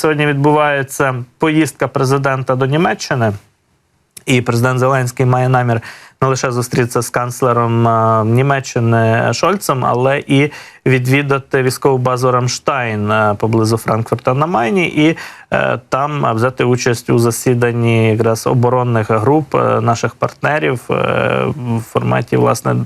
сьогодні відбувається поїздка президента до Німеччини. І президент Зеленський має намір не лише зустрітися з канцлером е, Німеччини Шольцем, але і відвідати військову базу Рамштайн е, поблизу Франкфурта на Майні, і е, там взяти участь у засіданні якраз оборонних груп наших партнерів в форматі власне.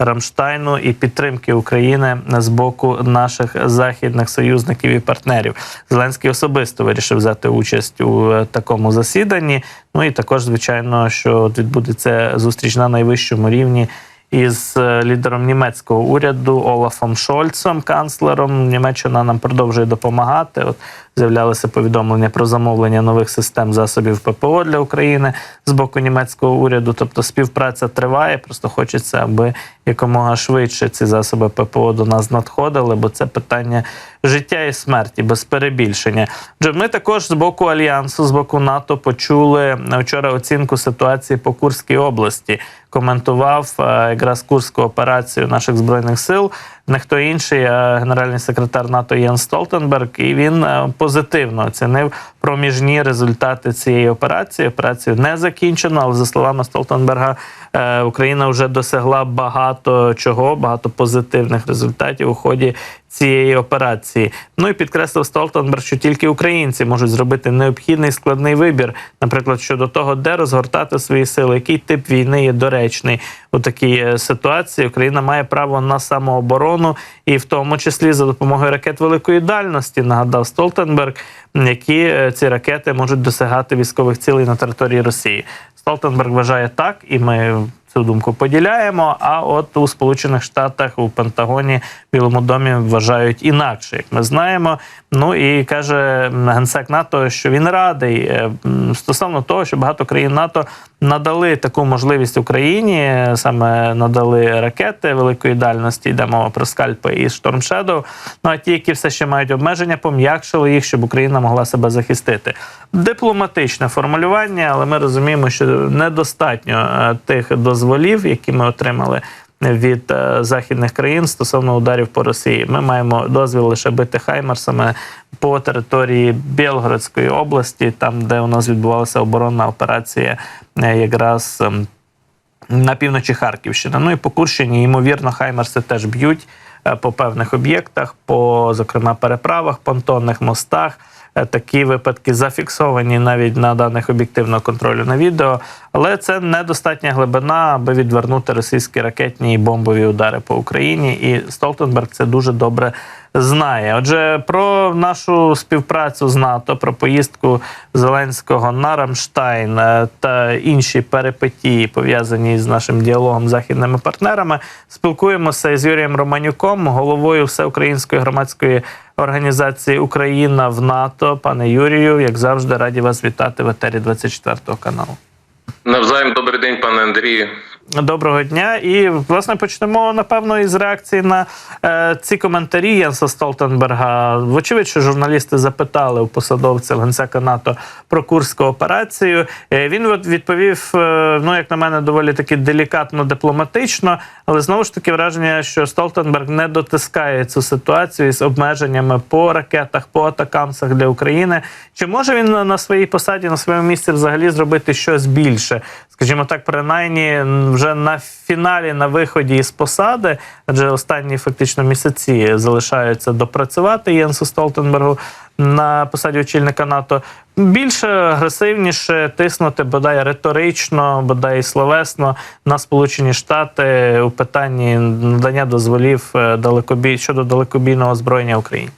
Рамштайну і підтримки України з боку наших західних союзників і партнерів. Зеленський особисто вирішив взяти участь у е, такому засіданні. Ну і також, звичайно, що відбудеться зустріч на найвищому рівні. Із е, лідером німецького уряду Олафом Шольцем, канцлером, Німеччина нам продовжує допомагати. От з'являлися повідомлення про замовлення нових систем засобів ППО для України з боку німецького уряду. Тобто співпраця триває. Просто хочеться, аби якомога швидше ці засоби ППО до нас надходили, бо це питання життя і смерті без перебільшення. Отже, ми також з боку альянсу, з боку НАТО почули вчора оцінку ситуації по Курській області. Коментував е, якраз курську операцію наших збройних сил. Не хто інший, а генеральний секретар НАТО Єн Столтенберг, і він е, позитивно оцінив проміжні результати цієї операції. Операцію не закінчено, але за словами Столтенберга, е, Україна вже досягла багато чого, багато позитивних результатів у ході цієї операції. Ну і підкреслив Столтенберг, що тільки українці можуть зробити необхідний складний вибір, наприклад, щодо того, де розгортати свої сили, який тип війни є доречний у такій е, ситуації. Україна має право на самооборону, і в тому числі за допомогою ракет великої дальності, нагадав Столтенберг, які е, ці ракети можуть досягати військових цілей на території Росії. Столтенберг вважає так, і ми цю думку поділяємо. А от у Сполучених Штатах у Пентагоні Білому домі вважають інакше, як ми знаємо. Ну і каже генсек НАТО, що він радий е, стосовно того, що багато країн НАТО надали таку можливість Україні, саме надали ракети великої дальності. Йде мова про скальпи і Shadow. Ну а ті, які все ще мають обмеження, пом'якшили їх, щоб Україна могла себе захистити. Дипломатичне формулювання, але ми розуміємо, що недостатньо е, тих дозволів, які ми отримали. Від е, західних країн стосовно ударів по Росії, ми маємо дозвіл лише бити хаймерсами по території Білгородської області, там де у нас відбувалася оборонна операція, е, якраз ем, на півночі Харківщини. Ну і по Курщині, ймовірно, хаймерси теж б'ють по певних об'єктах, по зокрема переправах, понтонних мостах. Е, Такі випадки зафіксовані навіть на даних об'єктивного контролю на відео, але це недостатня глибина, аби відвернути російські ракетні і бомбові удари по Україні. І Столтенберг це дуже добре знає. Отже, про нашу співпрацю з НАТО, про поїздку Зеленського на Рамштайн е, та інші перипетії, пов'язані з нашим діалогом з західними партнерами, спілкуємося з Юрієм Романюком, головою всеукраїнської громадської організації Україна в НАТО. Пане Юрію, як завжди, раді вас вітати в етері 24 каналу. Навзаєм добрий день, пане Андрію. Доброго дня, і власне почнемо напевно із реакції на е, ці коментарі Єнса Столтенберга. Вочевидь, що журналісти запитали у посадовців генсека НАТО про курську операцію. Е, він відповів: е, ну як на мене, доволі таки делікатно дипломатично, але знову ж таки враження, що Столтенберг не дотискає цю ситуацію з обмеженнями по ракетах, по атакамсах для України. Чи може він на своїй посаді, на своєму місці взагалі зробити щось більше? Скажімо так, принаймні вже на фіналі, на виході із посади, адже останні фактично місяці залишаються допрацювати Єнсу Столтенбергу на посаді очільника НАТО. Більше агресивніше тиснути бодай риторично, бодай словесно на Сполучені Штати у питанні надання дозволів е, далекобій щодо далекобійного озброєння Україні.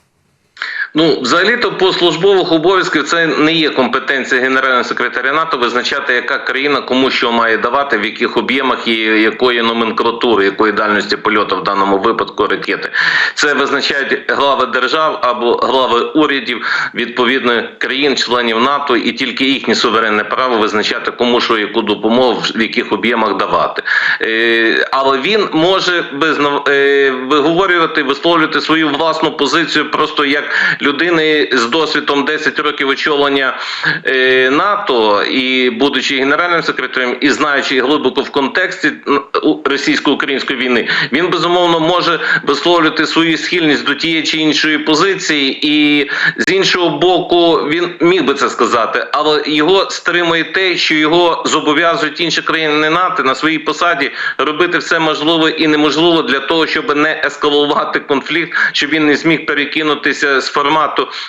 Ну, взагалі-то по службових обов'язків це не є компетенція генерального секретаря НАТО визначати, яка країна кому що має давати, в яких об'ємах і якої номенклатури, якої дальності польоту в даному випадку ракети. Це визначають глави держав або глави урядів відповідних країн-членів НАТО, і тільки їхнє суверенне право визначати, кому що яку допомогу в яких об'ємах давати. Е, але він може е, виговорювати, висловлювати свою власну позицію просто як людини з досвідом 10 років очолення е, НАТО і будучи генеральним секретарем, і знаючи глибоко в контексті російсько-української війни, він безумовно може висловлювати свою схильність до тієї чи іншої позиції, і з іншого боку, він міг би це сказати, але його стримує те, що його зобов'язують інші країни НАТО на своїй посаді робити все можливе і неможливе для того, щоб не ескалувати конфлікт, щоб він не зміг перекинутися з формату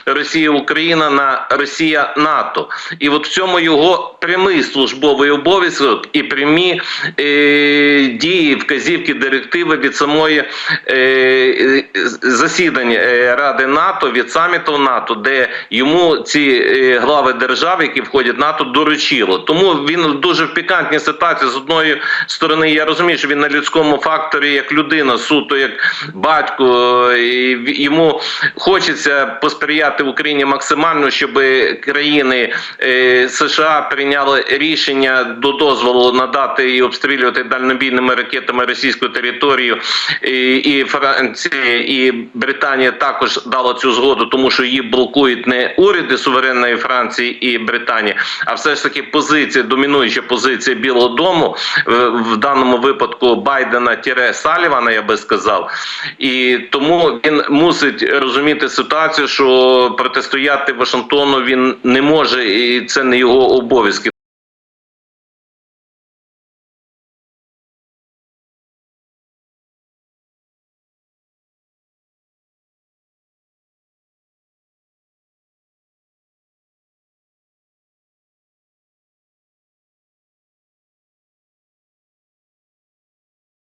Росія Україна на Росія НАТО. І от в цьому його прямий службовий обов'язок і прямі е, дії, вказівки, директиви від самої е, засідань е, Ради НАТО від саміту НАТО, де йому ці е, глави держав, які входять в НАТО, доручило. Тому він дуже в пікантній ситуації. З одної сторони, я розумію, що він на людському факторі як людина, суто як батько, і йому хочеться посприяти Україні максимально, щоб країни е, США прийняли рішення до дозволу надати і обстрілювати дальнобійними ракетами російську територію. І, Франція і Британія також дала цю згоду, тому що її блокують не уряди суверенної Франції і Британії, а все ж таки позиція, домінуюча позиція Білого Дому в даному випадку Байдена тіре Салівана, я би сказав. І тому він мусить розуміти ситуацію, що протистояти Вашингтону він не може, і це не його обов'язки.